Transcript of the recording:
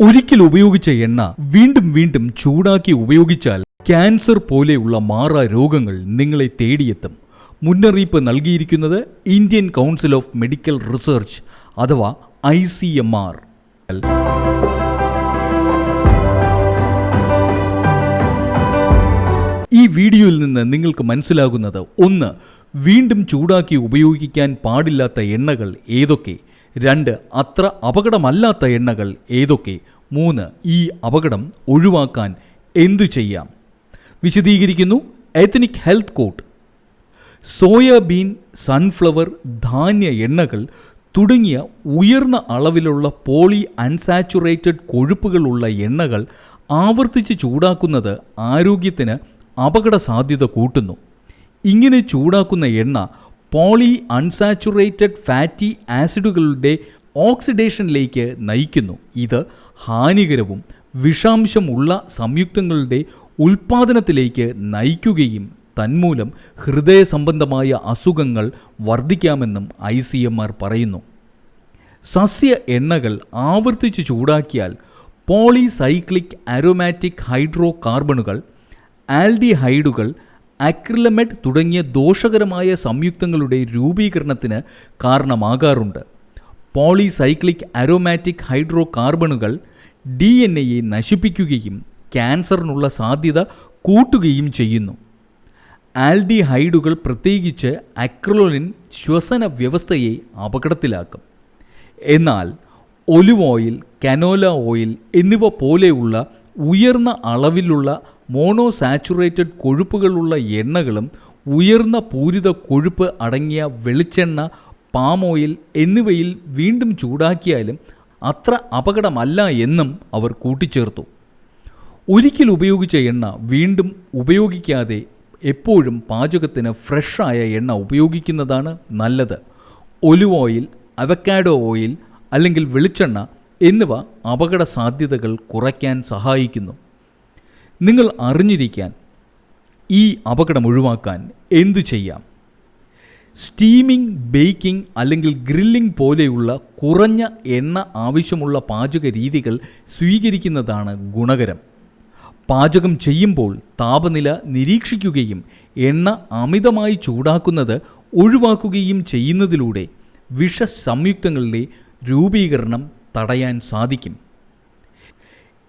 ഒരിക്കൽ ഉപയോഗിച്ച എണ്ണ വീണ്ടും വീണ്ടും ചൂടാക്കി ഉപയോഗിച്ചാൽ ക്യാൻസർ പോലെയുള്ള മാറാ രോഗങ്ങൾ നിങ്ങളെ തേടിയെത്തും. മുന്നറിയിപ്പ് നൽകിയിരിക്കുന്നത് Indian council of medical research അഥവാ ഐ സി എം ആർ. ഈ വീഡിയോയിൽ നിന്ന് നിങ്ങൾക്ക് മനസ്സിലാകുന്നത് ഒന്ന് വീണ്ടും ചൂടാക്കി ഉപയോഗിക്കാൻ പാടില്ലാത്ത എണ്ണകൾ ഏതൊക്കെ? രണ്ട് അത്ര അപകടമല്ലാത്ത എണ്ണകൾ ഏതൊക്കെ? മൂന്ന് ഈ അപകടം ഒഴിവാക്കാൻ എന്തു ചെയ്യാം? വിശദീകരിക്കുന്നു ethnic health court soybean sunflower ധാന്യ എണ്ണകൾ തുടങ്ങിയ ഉയർന്ന അളവിലുള്ള പോളി അൺസാച്ചുറേറ്റഡ് കൊഴുപ്പുകളുള്ള എണ്ണകൾ ആവർത്തിച്ച് ചൂടാക്കുന്നത് ആരോഗ്യത്തിന് അപകട സാധ്യത കൂട്ടുന്നു. ഇങ്ങനെ ചൂടാക്കുന്ന എണ്ണ പോളി അൺസാച്ചുറേറ്റഡ് ഫാറ്റി ആസിഡുകളുടെ ഓക്സിഡേഷനിലേക്ക് നയിക്കുന്നു. ഇത് ഹാനികരവും വിഷാംശമുള്ള സംയുക്തങ്ങളുടെ ഉൽപ്പാദനത്തിലേക്ക് നയിക്കുകയും തന്മൂലം ഹൃദയ സംബന്ധമായ അസുഖങ്ങൾ വർദ്ധിക്കാമെന്നും ഐ സി എം ആർ പറയുന്നു. സസ്യ എണ്ണകൾ ആവർത്തിച്ച് ചൂടാക്കിയാൽ പോളിസൈക്ലിക് അരോമാറ്റിക് ഹൈഡ്രോ കാർബണുകൾ ആൽഡിഹൈഡുകൾ അക്രിലമെറ്റ് തുടങ്ങിയ ദോഷകരമായ സംയുക്തങ്ങളുടെ രൂപീകരണത്തിന് കാരണമാകാറുണ്ട്. പോളിസൈക്ലിക് അരോമാറ്റിക് ഹൈഡ്രോ കാർബണുകൾ ഡി എൻ എയെ നശിപ്പിക്കുകയും ക്യാൻസറിനുള്ള സാധ്യത കൂട്ടുകയും ചെയ്യുന്നു. ആൽഡിഹൈഡുകൾ പ്രത്യേകിച്ച് അക്രലോനിൻ ശ്വസന വ്യവസ്ഥയെ അപകടത്തിലാക്കും. എന്നാൽ ഒലിവ് ഓയിൽ കനോല ഓയിൽ എന്നിവ പോലെയുള്ള ഉയർന്ന അളവിലുള്ള മോണോസാച്ചുറേറ്റഡ് കൊഴുപ്പുകളുള്ള എണ്ണകളും ഉയർന്ന പൂരിത കൊഴുപ്പ് അടങ്ങിയ വെളിച്ചെണ്ണ പാം ഓയിൽ എന്നിവയിൽ വീണ്ടും ചൂടാക്കിയാലും അത്ര അപകടമല്ല എന്നും അവർ കൂട്ടിച്ചേർത്തു. ഒരിക്കൽ ഉപയോഗിച്ച എണ്ണ വീണ്ടും ഉപയോഗിക്കാതെ എപ്പോഴും പാചകത്തിന് ഫ്രഷായ എണ്ണ ഉപയോഗിക്കുന്നതാണ് നല്ലത്. ഒലിവ് ഓയിൽ അവക്കാഡോ ഓയിൽ അല്ലെങ്കിൽ വെളിച്ചെണ്ണ എന്നിവ അപകട സാധ്യതകൾ കുറയ്ക്കാൻ സഹായിക്കുന്നു. നിങ്ങൾ അറിഞ്ഞിരിക്കാൻ ഈ അപകടം ഒഴിവാക്കാൻ എന്തു ചെയ്യാം? സ്റ്റീമിംഗ് ബേക്കിംഗ് അല്ലെങ്കിൽ ഗ്രില്ലിംഗ് പോലെയുള്ള കുറഞ്ഞ എണ്ണ ആവശ്യമുള്ള പാചക രീതികൾ സ്വീകരിക്കുന്നതാണ് ഗുണകരം. പാചകം ചെയ്യുമ്പോൾ താപനില നിരീക്ഷിക്കുകയും എണ്ണ അമിതമായി ചൂടാക്കുന്നത് ഒഴിവാക്കുകയും ചെയ്യുന്നതിലൂടെ വിഷ സംയുക്തങ്ങളുടെ രൂപീകരണം തടയാൻ സാധിക്കും.